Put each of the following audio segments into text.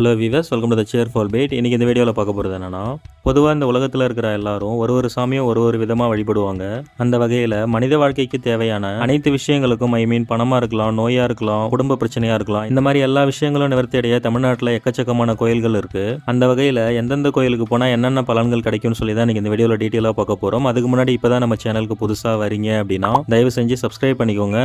Hello viewers welcome to the சேர் ஃபால் பேட் இன்றைக்கி இந்த வீடியோவில் பார்க்க போகிறது என்னென்னா பொதுவாக இந்த உலகத்தில் இருக்கிற எல்லாரும் ஒரு ஒரு சாமியும் ஒரு ஒரு விதமாக வழிபடுவாங்க. அந்த வகையில் மனித வாழ்க்கைக்கு தேவையான அனைத்து விஷயங்களுக்கும் ஐ மீன் பணமாக இருக்கலாம் நோயாக இருக்கலாம் குடும்ப பிரச்சனையாக இருக்கலாம் இந்த மாதிரி எல்லா விஷயங்களும் நிவர்த்தி அடைய தமிழ்நாட்டில் எக்கச்சக்கமான கோயில்கள் இருக்குது அந்த வகையில் எந்தெந்த கோயிலுக்கு போனால் என்னென்ன பலன்கள் கிடைக்கும்னு சொல்லி தான் நீங்கள் இந்த வீடியோவில் டீட்டெயிலாக பார்க்க போகிறோம் அதுக்கு முன்னாடி இப்போ தான் நம்ம சேனலுக்கு புதுசாக வரீங்க அப்படின்னா தயவு செஞ்சு சப்ஸ்கிரைப் பண்ணிக்கோங்க.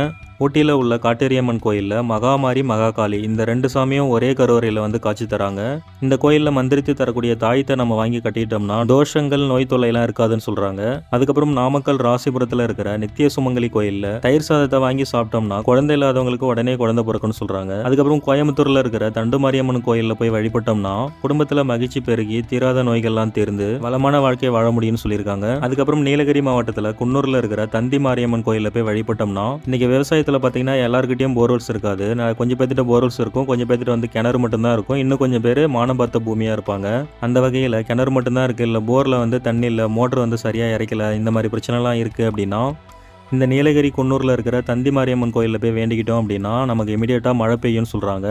ஊட்டியில் உள்ள காட்டேரியம்மன் கோயிலில் மகாமாரி மகாகாளி இந்த ரெண்டு சாமியும் ஒரே கருவறையில் வந்து காட்சி தராங்க. இந்த கோயிலில் மந்திரித்து தரக்கூடிய தாயத்தை நம்ம வாங்கி கட்டிட்டோம்னா தோஷங்கள் நோய் தொல்லைலாம் இருக்காதுன்னு சொல்கிறாங்க அதுக்கப்புறம் நாமக்கல் ராசிபுரத்தில் இருக்கிற நித்திய சுமங்கலி கோயிலில் தயிர் சாதத்தை வாங்கி சாப்பிட்டோம்னா குழந்தை இல்லாதவங்களுக்கு உடனே குழந்தை பிறக்கும்னு சொல்கிறாங்க அதுக்கப்புறம் கோயம்புத்தூரில் இருக்கிற தண்டு மாரியம்மன் கோயிலில் போய் வழிபட்டோம்னா குடும்பத்தில் மகிழ்ச்சி பெருகி தீராத நோய்கள்லாம் தீர்ந்து வளமான வாழ்க்கையை வாழ முடியும்னு சொல்லியிருக்காங்க. அதுக்கப்புறம் நீலகிரி மாவட்டத்தில் குன்னூரில் இருக்கிற தந்தி மாரியம்மன் கோயிலில் போய் வழிபட்டோம்னா இன்னைக்கு விவசாயத்தில் பார்த்தீங்கன்னா எல்லாருக்கிட்டையும் போர்வெல்ஸ் இருக்காது. கொஞ்சம் பேர்த்திட்ட போர்வெல்ஸ் இருக்கும். கொஞ்சம் பேர்த்திட்ட வந்து கிணறு மட்டும்தான் இருக்கும். இன்னும் கொஞ்சம் பேர் மானபார்த்த பூமியாக இருப்பாங்க. அந்த வகையில் கிணறு மட்டும்தான் இருக்குது இல்லை போரில் வந்து தண்ணி இல்லை மோட்டர் வந்து சரியாக இறைக்கல. இந்த மாதிரி பிரச்சனைலாம் இருக்குது அப்படின்னா இந்த நீலகிரி குன்னூரில் இருக்கிற தந்தி மாரியம்மன் கோயிலில் போய் வேண்டிக்கிட்டோம் அப்படின்னா நமக்கு இமீடியட்டாக மழை பெய்யும்னு சொல்கிறாங்க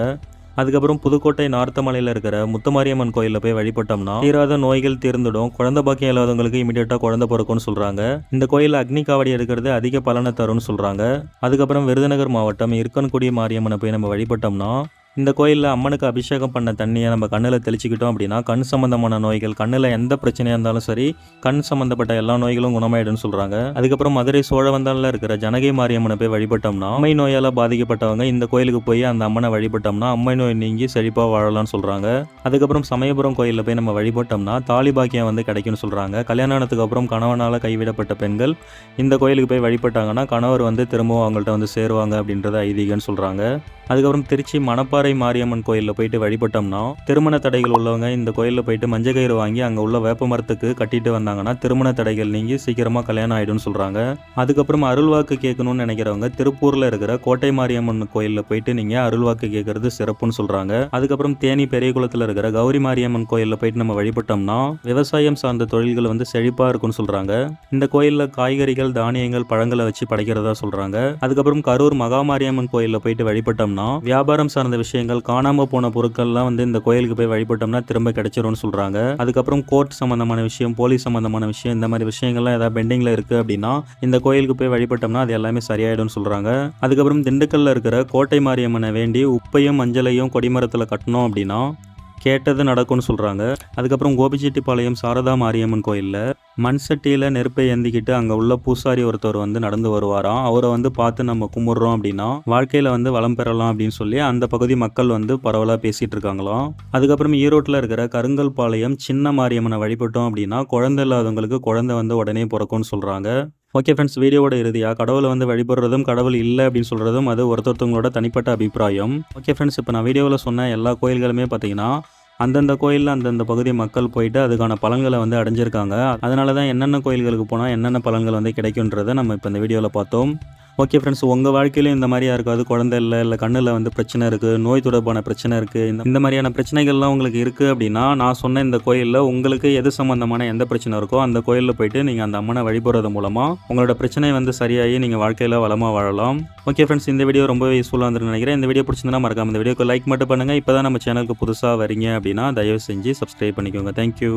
அதுக்கப்புறம் புதுக்கோட்டை நார்த்தமலையில் இருக்கிற முத்துமாரியம்மன் கோயிலில் போய் வழிபட்டோம்னா தீராத நோய்கள் தீர்ந்துடும். குழந்தை பாக்கியம் இல்லாதவங்களுக்கு இமீடியட்டாக குழந்தை பிறக்கும்னு சொல்கிறாங்க இந்த கோயிலில் அக்னி காவடி எடுக்கிறது அதிக பலனை தரும்னு சொல்கிறாங்க அதுக்கப்புறம் விருதுநகர் மாவட்டம் இருக்கன்குடி மாரியம்மனை போய் நம்ம வழிபட்டோம்னா இந்த கோயிலில் அம்மனுக்கு அபிஷேகம் பண்ண தண்ணியை நம்ம கண்ணில் தெளிச்சுக்கிட்டோம் அப்படின்னா கண் சம்மந்தமான நோய்கள் கண்ணில் எந்த பிரச்சனையாக இருந்தாலும் சரி கண் சம்மந்தப்பட்ட எல்லா நோய்களும் குணமாயிடும்னு சொல்கிறாங்க அதுக்கப்புறம் மதுரை சோழவந்தாலில் இருக்கிற ஜனகை மாரியம்மனை போய் வழிபட்டோம்னா அம்மை நோயால் பாதிக்கப்பட்டவங்க இந்த கோயிலுக்கு போய் அந்த அம்மனை வழிபட்டோம்னா அம்மை நோய் நீங்கி செழிப்பாக வாழலாம்னு சொல்கிறாங்க அதுக்கப்புறம் சமயபுரம் கோயிலில் போய் நம்ம வழிபட்டோம்னா தாலி பாக்கியம் வந்து கிடைக்கும்னு சொல்கிறாங்க கல்யாணத்துக்கு அப்புறம் கணவனால் கைவிடப்பட்ட பெண்கள் இந்த கோயிலுக்கு போய் வழிபட்டாங்கன்னா கணவர் வந்து திரும்பவும் அவங்கள்ட்ட வந்து சேருவாங்க அப்படின்றத ஐதீகம்னு சொல்கிறாங்க அதுக்கப்புறம் திருச்சி மணப்பாறை மாரியம்மன் கோயிலில் போயிட்டு வழிபட்டோம்னா திருமண தடைகள் உள்ளவங்க இந்த கோயிலில் போயிட்டு மஞ்சள் கயிறு வாங்கி அங்கே உள்ள வேப்ப மரத்துக்கு கட்டிட்டு வந்தாங்கன்னா திருமண தடைகள் நீங்கி சீக்கிரமாக கல்யாணம் ஆகிடும்னு சொல்கிறாங்க அதுக்கப்புறம் அருள்வாக்கு கேட்கணும்னு நினைக்கிறவங்க திருப்பூரில் இருக்கிற கோட்டை மாரியம்மன் கோயிலில் போயிட்டு நீங்கள் அருள்வாக்கு கேட்கறது சிறப்புன்னு சொல்கிறாங்க அதுக்கப்புறம் தேனி பெரிய குளத்தில் இருக்கிற கௌரி மாரியம்மன் கோயிலில் போயிட்டு நம்ம வழிபட்டோம்னா விவசாயம் சார்ந்த தொழில்கள் வந்து செழிப்பாக இருக்கும்னு சொல்கிறாங்க இந்த கோயிலில் காய்கறிகள் தானியங்கள் பழங்களை வச்சு படைக்கிறதா சொல்கிறாங்க அதுக்கப்புறம் கரூர் மகாமாரியம்மன் கோயிலில் போயிட்டு வழிபட்டோம்னா வியாபாரம் சார்ந்த விஷயங்கள் காணாம போன பொருட்கள்லாம் வந்து இந்த கோயிலுக்கு போய் வழிபட்டோம்னா திரும்ப கிடைச்சிரும்னு சொல்றாங்க. அதுக்கப்புறம் கோர்ட் சம்பந்தமான விஷயம் போலீஸ் சம்பந்தமான விஷயம் இந்த மாதிரி விஷயங்கள்லாம் ஏதாவது பெண்டிங்ல இருக்கு அப்படின்னா இந்த கோயிலுக்கு போய் வழிபட்டோம்னா அது எல்லாமே சரியாயிடும்னு சொல்றாங்க. அதுக்கப்புறம் திண்டுக்கல்ல இருக்கிற கோட்டை மாரியம்மனை வேண்டி உப்பையும் மஞ்சளையும் கொடிமரத்தில் கட்டணும் அப்படின்னா கேட்டது நடக்கும்னு சொல்கிறாங்க அதுக்கப்புறம் கோபிச்செட்டிப்பாளையம் சாரதா மாரியம்மன் கோயிலில் மண் சட்டியில் நெருப்பை ஏந்திக்கிட்டு அங்கே உள்ள பூசாரி ஒருத்தர் வந்து நடந்து வருவாராம். அவரை வந்து பார்த்து நம்ம கும்பிட்றோம் அப்படின்னா வாழ்க்கையில் வந்து வளம் பெறலாம் அப்படின்னு சொல்லி அந்த பகுதி மக்கள் வந்து பரவலாக பேசிகிட்டு இருக்காங்களாம். அதுக்கப்புறம் ஈரோட்டில் இருக்கிற கருங்கல் பாளையம் சின்ன மாரியம்மனை வழிபட்டோம் அப்படின்னா குழந்தை இல்லாதவங்களுக்கு குழந்தை வந்து உடனே பிறக்கும்னு சொல்கிறாங்க ஓகே ஃப்ரெண்ட்ஸ் வீடியோவோட இறுதியாக கடவுளை வந்து வழிபடுறதும் கடவுள் இல்லை அப்படின்னு சொல்கிறதும் அது ஒருத்தொருத்தவங்களோட தனிப்பட்ட அபிப்பிராயம். ஓகே ஃப்ரெண்ட்ஸ் இப்போ நான் வீடியோவில் சொன்ன எல்லா கோயில்களுமே பார்த்தீங்கன்னா அந்தந்த கோயிலில் அந்தந்த பகுதி மக்கள் போயிட்டு அதுக்கான பலன்களை வந்து அடைஞ்சிருக்காங்க. அதனால தான் என்னென்ன கோயில்களுக்கு போனால் என்னென்ன பலன்கள் வந்து கிடைக்குன்றதை நம்ம இப்போ இந்த வீடியோவில் பார்த்தோம். ஓகே ஃப்ரெண்ட்ஸ் உங்கள் வாழ்க்கையிலும் இந்த மாதிரியா இருக்காது குழந்தை இல்லை இல்லை கண்ணில் வந்து பிரச்சனை இருக்குது நோய் தொடர்பான பிரச்சனை இருக்குது இந்த இந்த மாதிரியான பிரச்சனைகள்லாம் உங்களுக்கு இருக்குது அப்படின்னா நான் சொன்ன இந்த கோயிலில் உங்களுக்கு எது சம்மந்தமான எந்த பிரச்சனை இருக்கோ அந்த கோயிலில் போயிட்டு நீங்கள் அந்த அம்மனை வழிபடுறது மூலமாக உங்களோட பிரச்சனை வந்து சரியாகி நீங்கள் வாழ்க்கையில் வளமாக வாழலாம். ஓகே ஃப்ரெண்ட்ஸ் இந்த வீடியோ ரொம்ப யூஸ்ஃபுல்லாக இருந்துன்னு நினைக்கிறேன். இந்த வீடியோ பிடிச்சிருந்தா மறக்காம இந்த வீடியோக்கு லைக் மட்டும் பண்ணுங்கள் இப்போ தான் நம்ம சேனலுக்கு புதுசாக வரீங்க அப்படின்னா தயவு செஞ்சு சப்ஸ்கிரைப் பண்ணிக்கோங்க. தேங்க்யூ